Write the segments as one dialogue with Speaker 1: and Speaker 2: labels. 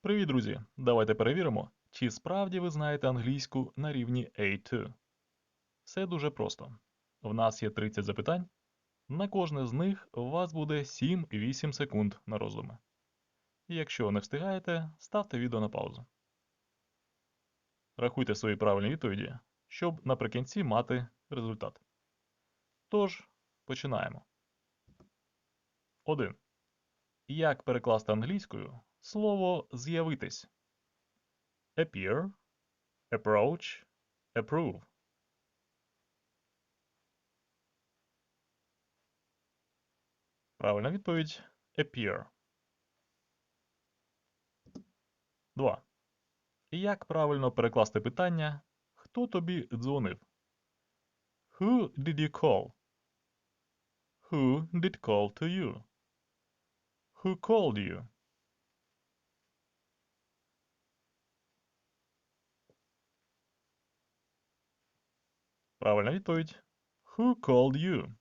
Speaker 1: Привіт, друзі! Давайте перевіримо, чи справді ви знаєте англійську на рівні A2. Все дуже просто. В нас є 30 запитань. На кожне з них у вас буде 7-8 секунд на роздуми. Якщо не встигаєте, ставте відео на паузу. Рахуйте свої правильні відповіді, щоб наприкінці мати результат. Тож, починаємо. 1. Як перекласти англійською слово з'явитись? Appear, approach, approve. Правильна відповідь appear. 2. Як правильно перекласти питання Хто тобі дзвонив? Who did you call? Who did call to you? Who called you? Правильна відповідь Who called you?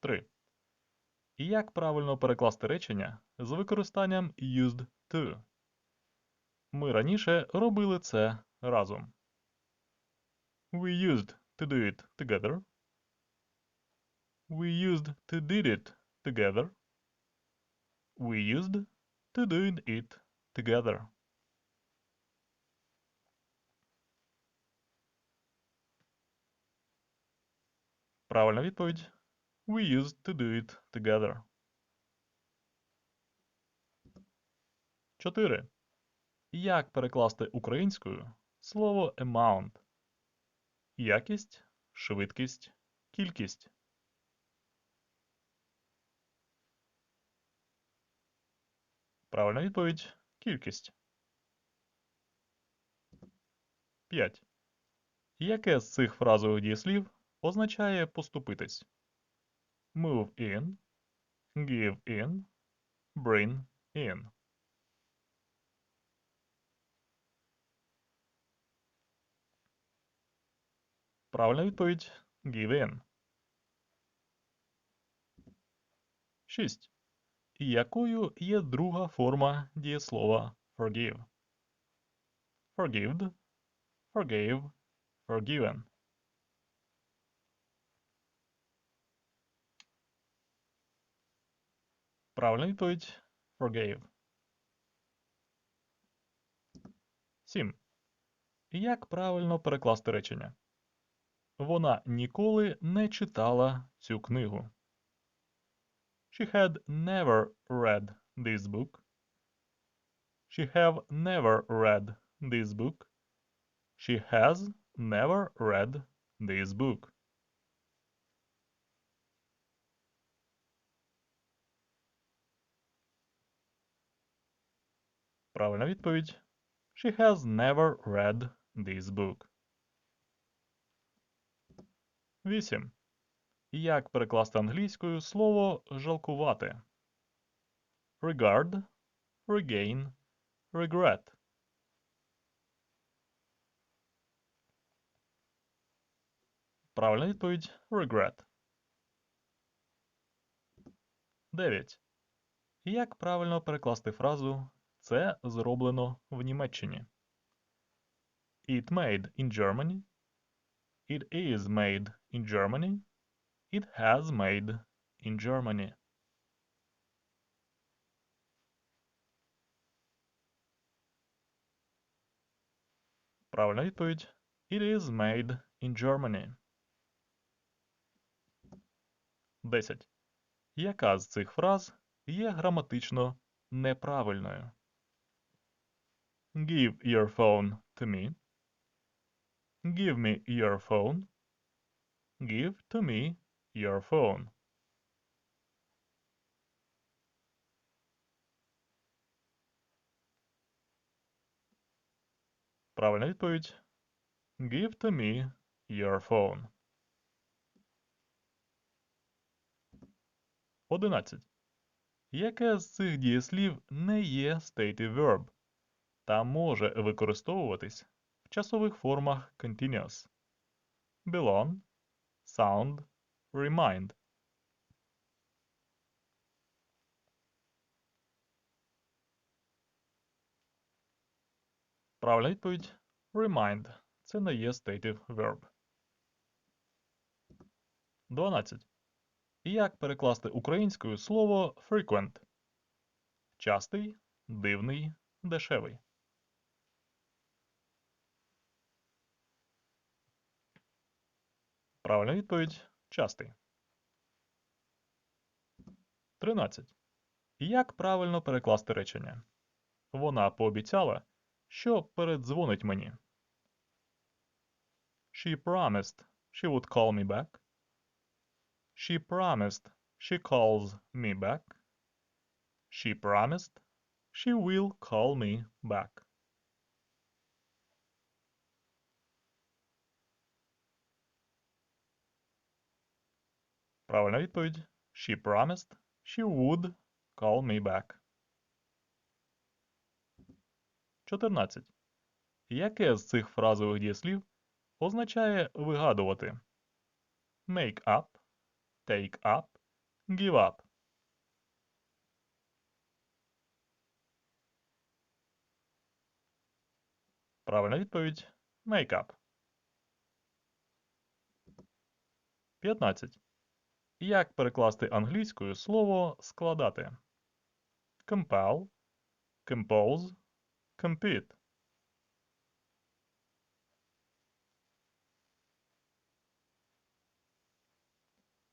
Speaker 1: 3. Як правильно перекласти речення з використанням used to? Ми раніше робили це разом. We used to do it together. We used to did it together. We used to doing it together. Правильна відповідь We used to do it together. 4. Як перекласти українською слово amount? Якість, швидкість, кількість. Правильна відповідь кількість. 5. Яке з цих фразових дієслів означає поступитись? Move in, give in, bring in. Правильна відповідь give in. 6. Якою є друга форма дієслова forgive? Forgived, forgave, forgiven. Правильна відповідь forgave. 7. Як правильно перекласти речення? Вона ніколи не читала цю книгу. She had never read this book. She have never read this book. She has never read this book. Правильна відповідь She has never read this book. 8. Як перекласти англійською слово жалкувати? Regard, regain, regret. Правильна відповідь regret. 9. Як правильно перекласти фразу Це зроблено в Німеччині? It made in Germany. It is made in Germany. It has made in Germany. Правильна відповідь It is made in Germany. 10. Яка з цих фраз є граматично неправильною? Give your phone to me. Give me your phone. Give to me your phone. Правильна відповідь Give to me your phone. 11. Яке з цих дієслів не є stative verb та може використовуватись в часових формах continuous belong, sound, remind. Правильна відповідь remind це не є stative verb. 12. Як перекласти українською слово frequent? Частий, дивний, дешевий. Правильна відповідь частий. 13. Як правильно перекласти речення? Вона пообіцяла, що передзвонить мені. She promised she would call me back. She promised she calls me back. She promised she will call me back. Правильна відповідь. She promised she would call me back. 14. Яке з цих фразових дієслів означає вигадувати? Make up, take up, give up. Правильна відповідь make up. 15. Як перекласти англійською слово складати? Compel, compose, compete.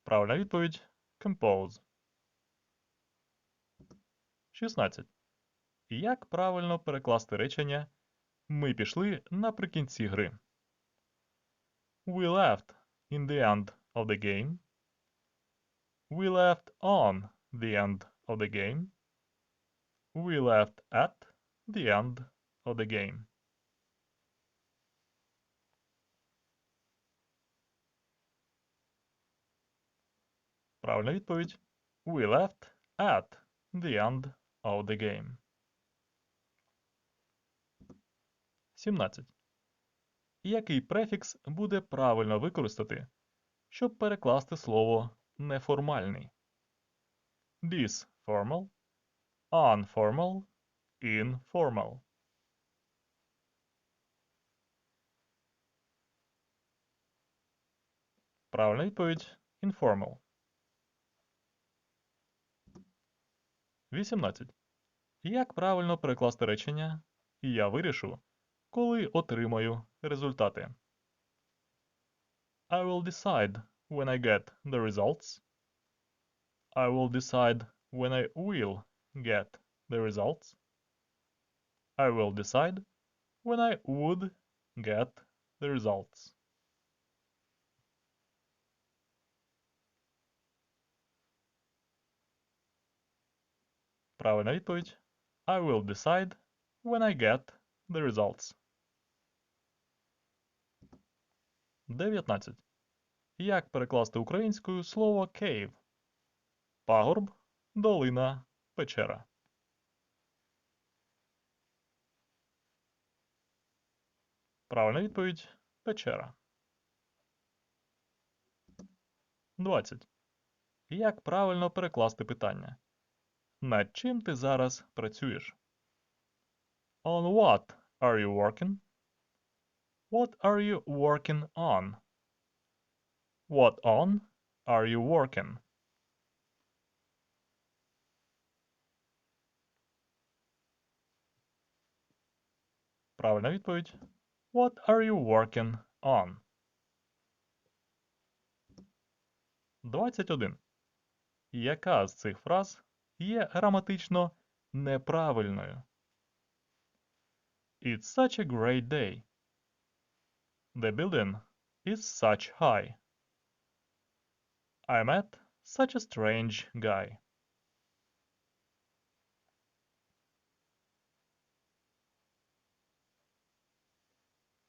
Speaker 1: Правильна відповідь compose. 16. Як правильно перекласти речення Ми пішли наприкінці гри? We left in the end of the game. We left on the end of the game. We left at the end of the game. Правильна відповідь. We left at the end of the game. 17. Який префікс буде правильно використати, щоб перекласти слово неформальний? This formal, unformal, informal. Правильна відповідь informal. 18. Як правильно перекласти речення Я вирішу, коли отримаю результати. I will decide when I get the results. I will decide when I will get the results. I will decide when I would get the results. Правильна відповідь I will decide when I get the results. 19. Як перекласти українською слово cave? Пагорб, долина, печера. Правильна відповідь печера. 20. Як правильно перекласти питання? Над чим ти зараз працюєш? On what are you working? What are you working on? What on are you working? Правильна відповідь. What are you working on? 21. Яка з цих фраз є граматично неправильною? It's such a great day. The building is such high. I met such a strange guy.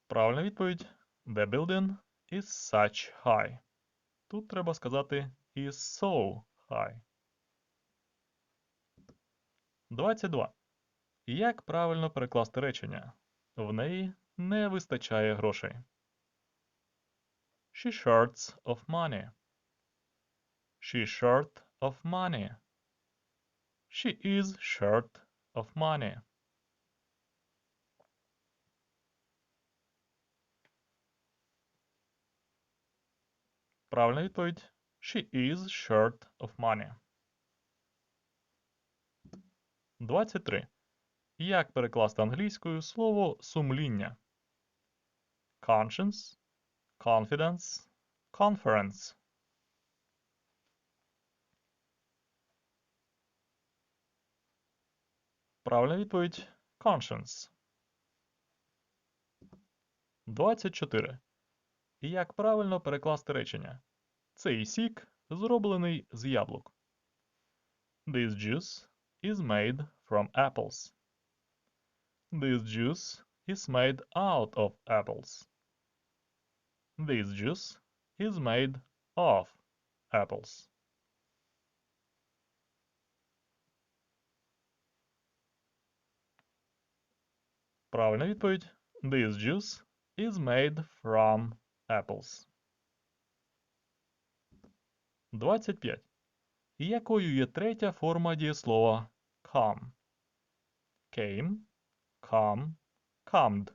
Speaker 1: Правильна відповідь. The building is such high. Тут треба сказати is so high. 22. Як правильно перекласти речення? В неї не вистачає грошей. She shorts of money. She's short of money. She is short of money. Правильна відповідь. She is short of money. 23. Як перекласти англійською слово сумління? Conscience, confidence, conference. Правильна відповідь conscience. 24. Як правильно перекласти речення? Цей сік зроблений з яблук. This juice is made from apples. This juice is made out of apples. This juice is made of apples. Правильна відповідь. This juice is made from apples. 25. Якою є третя форма дієслова come? Came, come, comed.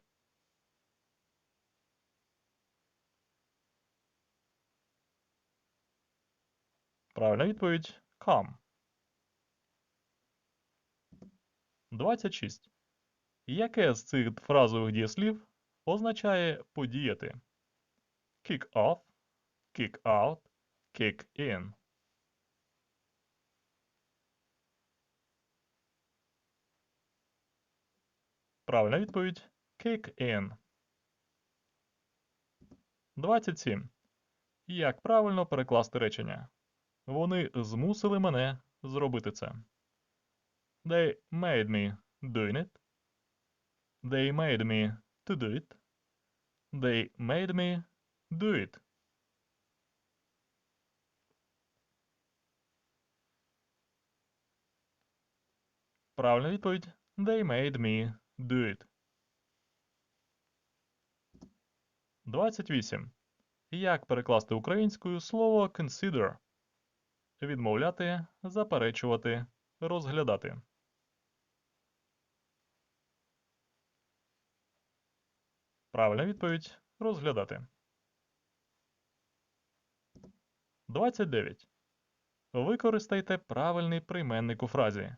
Speaker 1: Правильна відповідь come. 26. Яке з цих фразових дієслів означає подіяти? Kick off, kick out, kick in. Правильна відповідь kick in. 27. Як правильно перекласти речення? Вони змусили мене зробити це. They made me doing it. They made me to do it. They made me do it. Правильна відповідь They made me do it. 28. Як перекласти українською слово consider? Відмовляти, заперечувати, розглядати. Правильна відповідь розглядати. 29. Використайте правильний прийменник у фразі.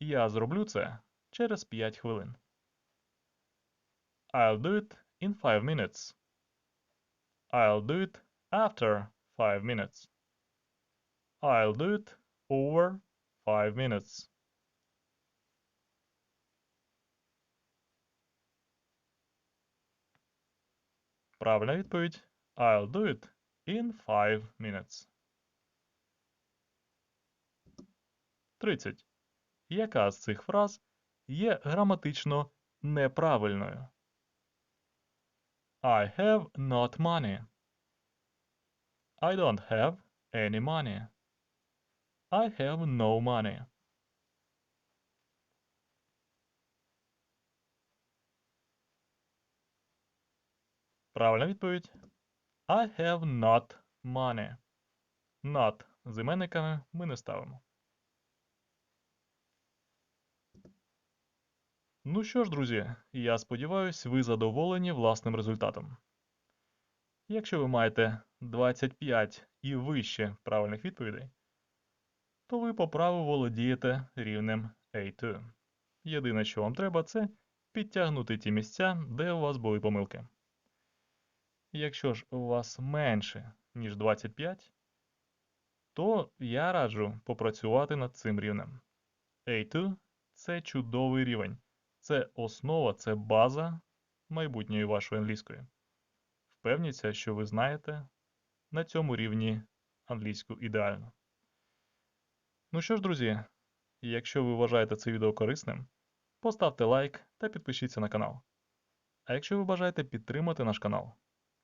Speaker 1: Я зроблю це через 5 хвилин. I'll do it in 5 minutes. I'll do it after 5 minutes. I'll do it over 5 minutes. Правильна відповідь I'll do it in 5 minutes. 30. Яка з цих фраз є граматично неправильною? I have not money. I don't have any money. I have no money. Правильна відповідь I have not money. Not з іменниками ми не ставимо. Ну що ж, друзі, я сподіваюся, ви задоволені власним результатом. Якщо ви маєте 25 і вище правильних відповідей, то ви по праву володієте рівнем A2. Єдине, що вам треба, це підтягнути ті місця, де у вас були помилки. Якщо ж у вас менше, ніж 25, то я раджу попрацювати над цим рівнем. A2 це чудовий рівень. Це основа, це база майбутньої вашої англійської. Впевніться, що ви знаєте на цьому рівні англійську ідеально. Ну що ж, друзі, якщо ви вважаєте це відео корисним, поставте лайк та підпишіться на канал. А якщо ви бажаєте підтримати наш канал,